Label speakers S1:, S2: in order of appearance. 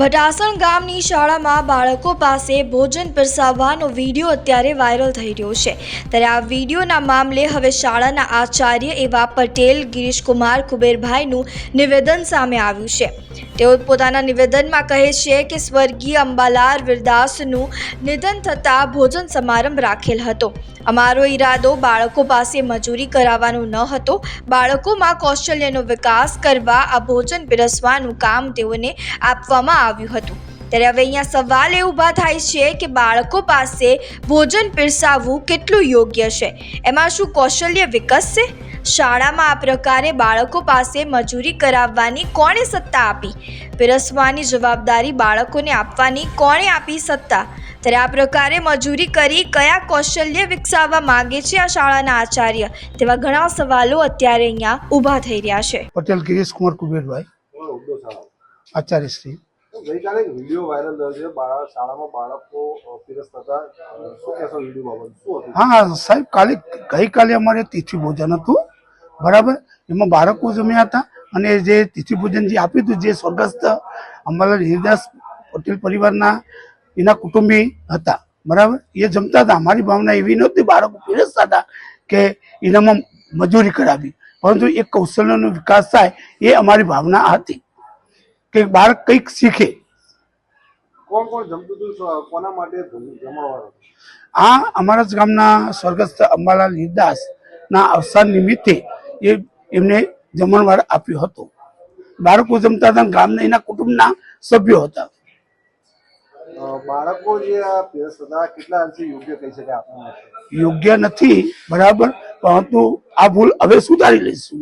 S1: ભટાસણ ગામની શાળામાં બાળકો પાસે ભોજન પીરસાવવાનો વીડિયો અત્યારે વાયરલ થઈ રહ્યો છે. ત્યારે આ વિડીયોના મામલે હવે શાળાના આચાર્ય એવા પટેલ ગિરીશકુમાર કુબેરભાઈનું નિવેદન સામે આવ્યું છે. તેઓ પોતાના નિવેદનમાં કહે છે કે સ્વર્ગીય અંબાલાલ વિરદાસનું નિધન થતાં ભોજન સમારંભ રાખેલ હતો. અમારો ઈરાદો બાળકો પાસે મજૂરી કરાવવાનો ન હતો. બાળકોમાં કૌશલ્યનો વિકાસ કરવા આ ભોજન પીરસવાનું કામ તેઓને આપવામાં આવ્યું હતું. ત્યારે હવે અહીંયા સવાલ એ ઊભા થાય છે કે બાળકો પાસે ભોજન પીરસાવવું કેટલું યોગ્ય છે? એમાં શું કૌશલ્ય વિકસશે શાળામાં આ પ્રકારે બાળકો પાસે મજૂરી કરાવવાની કોણે સત્તા આપી? પીરસવાની જવાબદારી બાળકોને આપવાની કોણે આપી સત્તા? ત્યારે આ પ્રકારે મજૂરી કરી કયા કૌશલ્ય વિકસાવવા માંગે છે આ શાળાના આચાર્ય? તેવા ઘણા સવાલો અત્યારે અહીંયા ઊભા થઈ રહ્યા છે.
S2: પટેલ ગિરીશ કુમાર કુબેરભાઈ આચાર્ય શ્રી
S3: ગઈકાલે વીડિયો વાયરલ થયો છે. શાળામાં બાળકો પીરસતા હતા. શું કહેશો વીડિયો બાબત? શું હતું?
S2: હા સાહેબ, કાલે, ગઈકાલે અમારે તિથિ ભોજન હતું. બરાબર? એમાં બાળકો જમ્યા હતા અને જે તિથિ ભોજન જે આપ્યું હતું, જે સ્વર્ગસ્થ અમારા હિરદાસ પટેલ પરિવારના એના કુટુંબી હતા. બરાબર? એ જમતા હતા. અમારી ભાવના એવી નહોતી, બાળકો પીરસતા હતા કે એનામાં મજૂરી કરાવી. પરંતુ એ કૌશલ્યનો વિકાસ થાય એ અમારી ભાવના હતી. કે બાળક કંઈક શીખે.
S3: કોણ કોણ જમતું હતું? કોના માટે ભોજન
S2: આ અમારા જ ગામના સ્વર્ગસ્થ અંબાલાલ હિરદાસ ના અવસાન નિમિત્તે એ એમને જમણવાર આપ્યો હતો. બાળકો જમતા હતા ગામના એના કુટુંબના સભ્યો હતા.
S3: બાળકો જે હતા કેટલા અંશે યોગ્ય કહી શકાય આપણા
S2: યોગ્ય નથી બરાબર પરંતુ આ ભૂલ હવે સુધારી લઈશું.